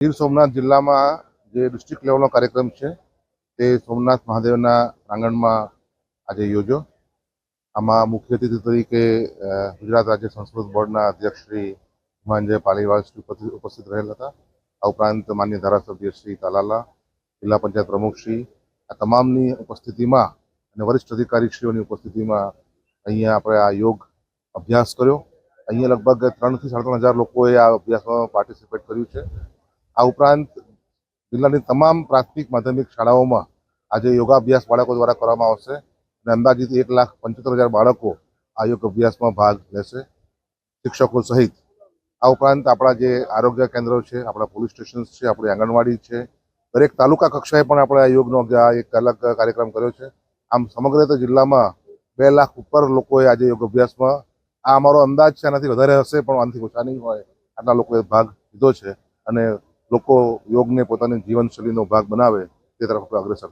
ગીર સોમનાથ જિલ્લામાં જે ડિસ્ટ્રિક્ટ લેવલનો કાર્યક્રમ છે, તે સોમનાથ મહાદેવના પ્રાંગણમાં આજે યોજો આમાં મુખ્ય અતિથિ તરીકે ગુજરાત રાજ્ય સંસ્કૃત બોર્ડના અધ્યક્ષ શ્રી હિમાંજય પાલીવાલ શ્રી ઉપસ્થિત રહેલ હતા. આ ઉપરાંત માન્ય ધારાસભ્ય શ્રી તાલાલા, જિલ્લા પંચાયત પ્રમુખ શ્રી, આ તમામની ઉપસ્થિતિમાં અને વરિષ્ઠ અધિકારીશ્રીઓની ઉપસ્થિતિમાં અહીંયા આપણે આ યોગ અભ્યાસ કર્યો. અહીંયા લગભગ ત્રણથી સાડા ત્રણ હજાર લોકોએ આ અભ્યાસમાં પાર્ટિસિપેટ કર્યું છે. આ ઉપરાંત જિલ્લાની તમામ પ્રાથમિક માધ્યમિક શાળાઓમાં આજે યોગાભ્યાસ બાળકો દ્વારા કરવામાં આવશે અને અંદાજિત એક લાખ પંચોતેર હજાર બાળકો આ યોગ અભ્યાસમાં ભાગ લેશે. શિક્ષકો સહિત આ ઉપરાંત આપણા જે આરોગ્ય કેન્દ્રો છે, આપણા પોલીસ સ્ટેશન છે, આપણી આંગણવાડી છે, દરેક તાલુકા કક્ષાએ પણ આપણે આ યોગનો એક અલગ કાર્યક્રમ કર્યો છે. આમ સમગ્ર રીતે જિલ્લામાં બે લાખ ઉપર લોકોએ આજે યોગ અભ્યાસમાં આ અમારો અંદાજ છે, આનાથી વધારે હશે, પણ આનાથી ઓછા નહીં હોય. આટલા લોકોએ ભાગ લીધો છે અને લોકો યોગને પોતાની જીવનશૈલીનો ભાગ બનાવે તે તરફ આપણે અગ્રેસર